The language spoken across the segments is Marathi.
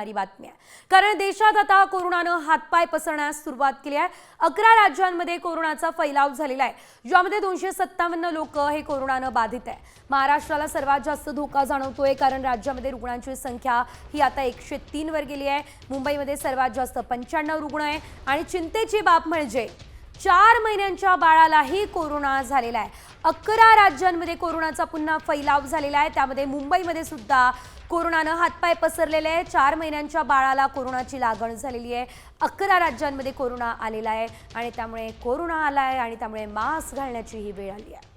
होणारी बातमी आहे. कारण देशात आता कोरोनानं हातपाय पसरण्यास सुरुवात केली आहे. अकरा राज्यांमध्ये कोरोनाचा फैलाव झालेला आहे. ज्यामध्ये दोनशे सत्तावन्न लोक हे कोरोनानं बाधित आहे महाराष्ट्राला सर्वात जास्त धोका जाणवतोय कारण राज्यामध्ये रुग्णांची संख्या ही आता एकशे तीन वर गेली आहे. मुंबईमध्ये सर्वात जास्त पंच्याण्णव रुग्ण आहे आणि चिंतेची बाब म्हणजे चार महिन्यांच्या बाळालाही कोरोना झालेला आहे. अकरा राज्यांमध्ये कोरोनाचा पुन्हा फैलाव झालेला आहे. त्यामध्ये मुंबईमध्ये सुद्धा कोरोनानं हातपाय पसरलेले आहे. चार महिन्यांच्या बाळाला कोरोनाची लागण झालेली आहे. अकरा राज्यांमध्ये कोरोना आलेला आहे आणि त्यामुळे कोरोना आला आहे आणि त्यामुळे मास्क घालण्याची ही वेळ आली आहे.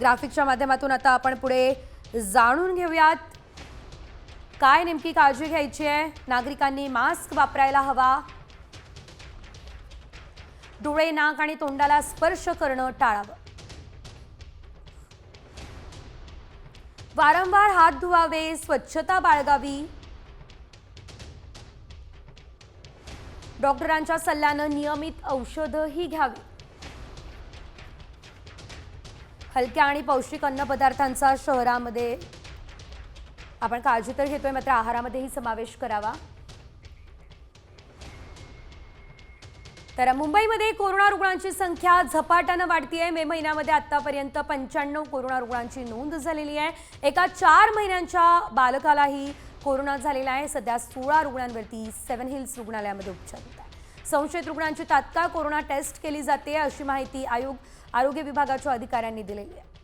ग्राफिकच्या माध्यमातून आता आपण पुढे जाणून घेऊयात. काय नेमकी काळजी घ्यायची आहे? नागरिकांनी मास्क वापरायला हवा. डोळे नाक आणि तोंडाला स्पर्श करणं टाळावं. वारंवार हात धुवावे स्वच्छता बाळगावी. डॉक्टरांच्या सल्ल्यानं नियमित औषधंही घ्यावी. हलक्या आणि पौष्टिक अन्नपदार्थांचा शहरामध्ये आपण काळजी तर घेतोय मात्र आहारामध्येही समावेश करावा. तर मुंबईमध्ये कोरोना रुग्णांची संख्या झपाट्यानं वाढतीये. मे महिन्यामध्ये आतापर्यंत पंच्याण्णव कोरोना रुग्णांची नोंद झालेली आहे. एका चार महिन्यांच्या बालकालाही कोरोना झालेला आहे. सध्या सोळा रुग्णांवरती सेव्हन हिल्स रुग्णालयामध्ये उपचार होत आहे संशयित रुग्णांची तात्काळ कोरोना टेस्ट केली जाते अशी माहिती आयोग आरोग्य विभागाच्या अधिकाऱ्यांनी दिलेली आहे.